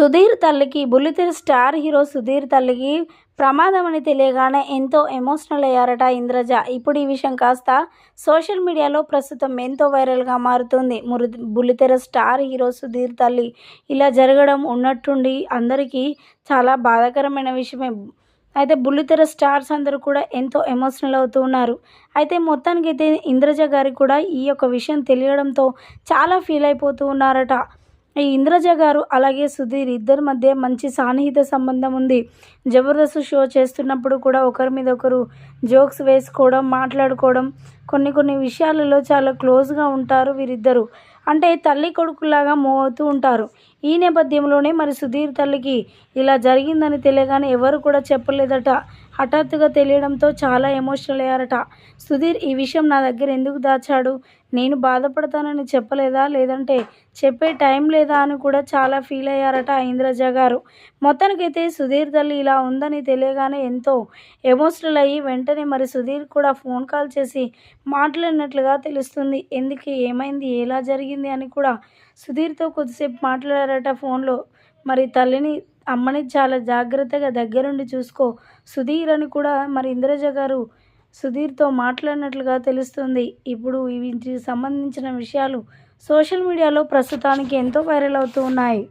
సుధీర్ తల్లికి బుల్లితెర star hero Sudheer తల్లికి ప్రమాదం అని తెలియగానే ఎంతో ఎమోషనల్ అయ్యారట ఇంద్రజ. ఇప్పుడు ఈ విషయం కాస్త సోషల్ మీడియాలో ప్రస్తుతం ఎంతో వైరల్గా మారుతుంది. మురు బుల్లితెర స్టార్ హీరో సుధీర్ తల్లి ఇలా జరగడం ఉన్నట్టుండి అందరికీ చాలా బాధాకరమైన విషయమే. అయితే బుల్లితెర స్టార్స్ అందరూ కూడా ఎంతో ఎమోషనల్ అవుతూ ఉన్నారు. అయితే మొత్తానికైతే ఇంద్రజ గారికి కూడా ఈ యొక్క విషయం తెలియడంతో చాలా ఫీల్ అయిపోతూ ఉన్నారట. ఈ ఇంద్రజ గారు అలాగే సుధీర్ ఇద్దరి మధ్య మంచి సాన్నిహిత సంబంధం ఉంది. జబర్దస్త్ షో చేస్తున్నప్పుడు కూడా ఒకరి మీద ఒకరు జోక్స్ వేసుకోవడం మాట్లాడుకోవడం కొన్ని కొన్ని విషయాలలో చాలా క్లోజ్గా ఉంటారు వీరిద్దరూ. అంటే తల్లి కొడుకులాగా మూవ్ అవుతూ ఉంటారు. ఈ నేపథ్యంలోనే మరి సుధీర్ తల్లికి ఇలా జరిగిందని తెలియగానే ఎవరు కూడా చెప్పలేదట. హఠాత్తుగా తెలియడంతో చాలా ఎమోషనల్ అయ్యారట. సుధీర్ ఈ విషయం నా దగ్గర ఎందుకు దాచాడు? నేను బాధపడతానని చెప్పలేదా? లేదంటే చెప్పే టైం లేదా అని కూడా చాలా ఫీల్ అయ్యారట ఇంద్రజ గారు. మొత్తానికైతే సుధీర్ తల్లి ఇలా ఉందని తెలియగానే ఎంతో ఎమోషనల్ అయ్యి వెంటనే మరి సుధీర్ కూడా ఫోన్ కాల్ చేసి మాట్లాడినట్లుగా తెలుస్తుంది. ఎందుకు? ఏమైంది? ఎలా జరిగింది? అని కూడా సుధీర్తో కొద్దిసేపు మాట్లాడారట ఫోన్లో. మరి తల్లిని అమ్మని చాలా జాగ్రత్తగా దగ్గరుండి చూసుకో. సుధీర్ అని కూడా మరి ఇంద్రజ గారు సుధీర్తో మాట్లాడినట్లుగా తెలుస్తుంది. ఇప్పుడు వీటికి సంబంధించిన విషయాలు సోషల్ మీడియాలో ప్రస్తుతానికి ఎంతో వైరల్ అవుతూ ఉన్నాయి.